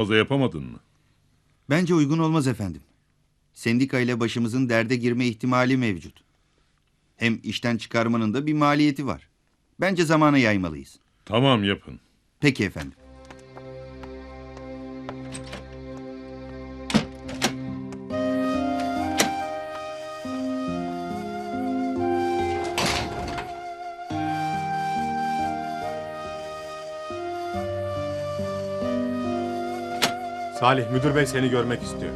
fazla yapamadın mı? Bence uygun olmaz efendim. Sendika ile başımızın derde girme ihtimali mevcut. Hem işten çıkarmanın da bir maliyeti var. Bence zamana yaymalıyız. Tamam yapın. Peki efendim. Salih, müdür bey seni görmek istiyor.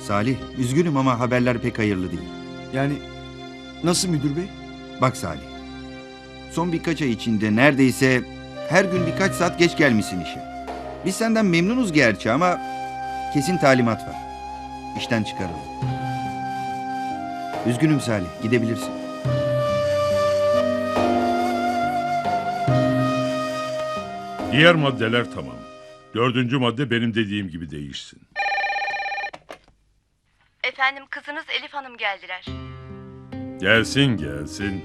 Salih, üzgünüm ama haberler pek hayırlı değil. Yani nasıl müdür bey? Bak Salih, son birkaç ay içinde neredeyse her gün birkaç saat geç gelmişsin işe. Biz senden memnunuz gerçi ama kesin talimat var. İşten çıkarılın. Üzgünüm Salih, gidebilirsin. Diğer maddeler tamam. Dördüncü madde benim dediğim gibi değişsin. Efendim kızınız Elif Hanım geldiler. Gelsin gelsin.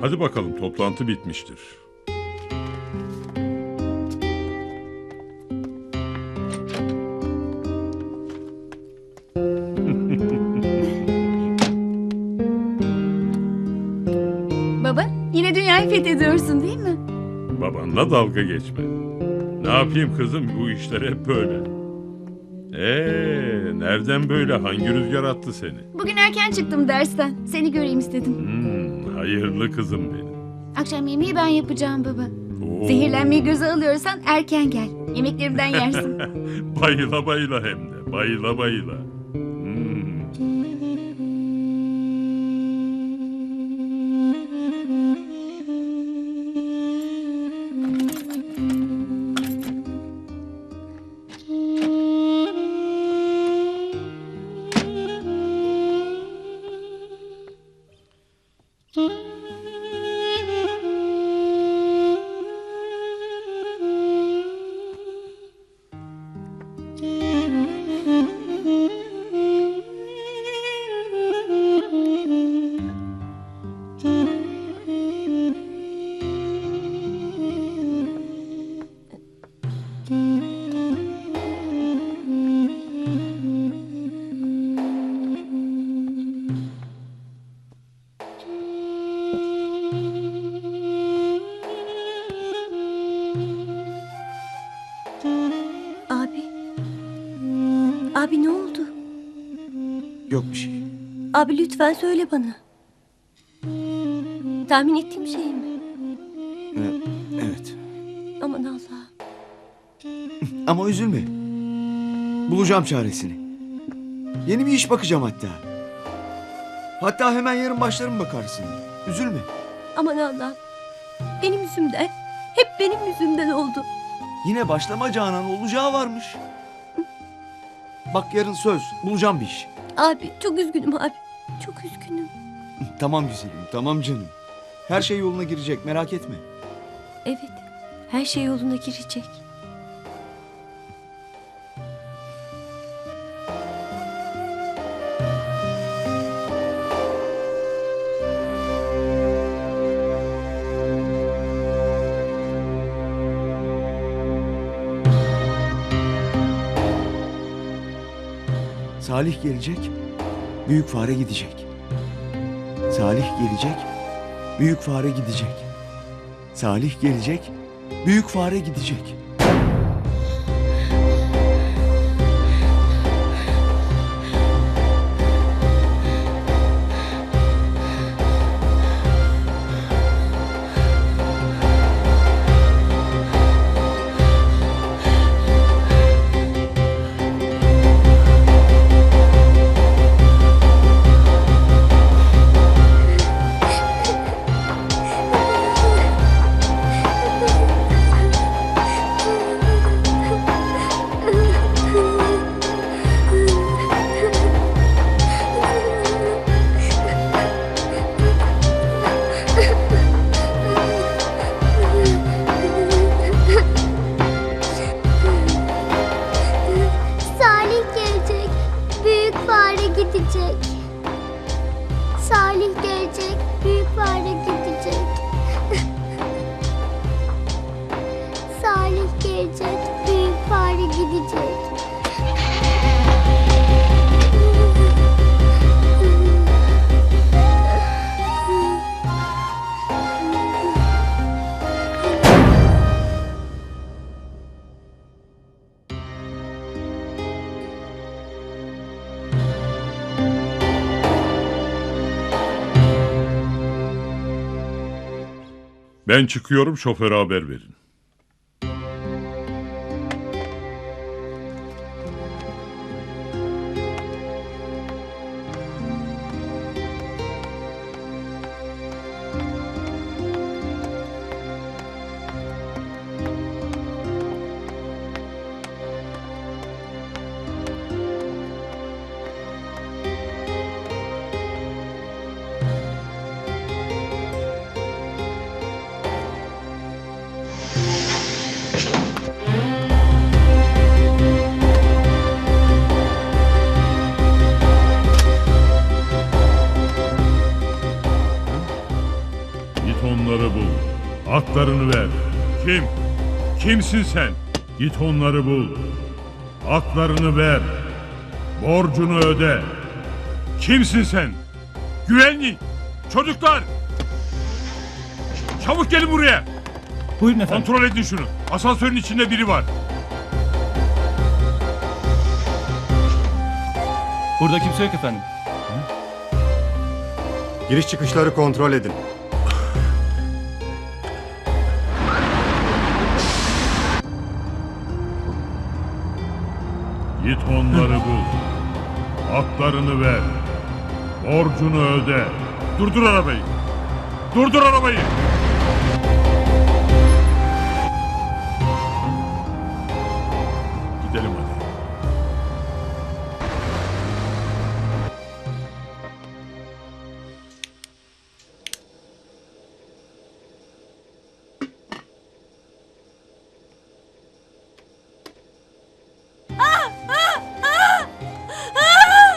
Hadi bakalım toplantı bitmiştir. Yine dünyayı fethediyorsun değil mi? Babanla dalga geçme. Ne yapayım kızım bu işler hep böyle. Ee, nereden böyle? Hangi rüzgar attı seni? Bugün erken çıktım dersten. Seni göreyim istedim. Hmm, hayırlı kızım benim. Akşam yemeği ben yapacağım baba. Oo, Zehirlenmeyi göze alıyorsan erken gel. Yemeklerimden yersin. Bayıla bayıla hem de. Bayıla bayıla. Yok bir şey. Abi lütfen söyle bana. Tahmin ettiğim şey mi? Ee, evet. Aman Allah. Ama üzülme. Bulacağım çaresini. Yeni bir iş bakacağım hatta. Hatta hemen yarın başlarım bakarsın. Üzülme. Aman Allah. Benim yüzümden. Hep benim yüzümden oldu. Yine başlama Canan olacağı varmış. Bak yarın söz. Bulacağım bir iş. Abi çok üzgünüm abi. Çok üzgünüm. Tamam güzelim. Tamam canım. Her şey yoluna girecek. Merak etme. Evet. Her şey yoluna girecek. Salih gelecek. Büyük fare gidecek. Salih gelecek. Büyük fare gidecek. Salih gelecek. Büyük fare gidecek. Fare gidecek. Ben çıkıyorum şoföre haber verin. Atlarını ver. Kim? Kimsin sen? Git onları bul. Atlarını ver. Borcunu öde. Kimsin sen? Güvenlik. Çocuklar. Çabuk gelin buraya. Buyurun efendim. Kontrol edin şunu. Asansörün içinde biri var. Burada kimse yok efendim. Giriş çıkışları kontrol edin. Git onları bul. Atlarını ver. Borcunu öde. Durdur arabayı. Durdur arabayı.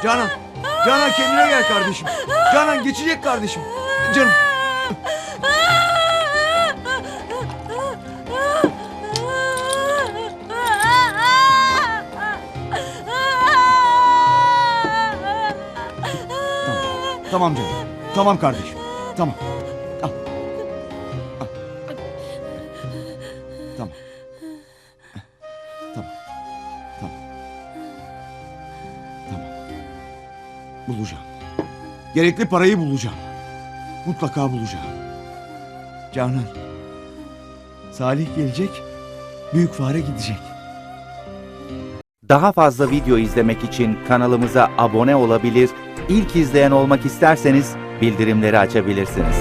Canan, Canan kendine gel kardeşim. Canan geçecek kardeşim. Canım. Tamam canım. Tamam kardeşim. Tamam. Al. Gerekli parayı bulacağım. Mutlaka bulacağım. Canan. Salih gelecek. Büyük fare gidecek. Daha fazla video izlemek için kanalımıza abone olabilir, ilk izleyen olmak isterseniz bildirimleri açabilirsiniz.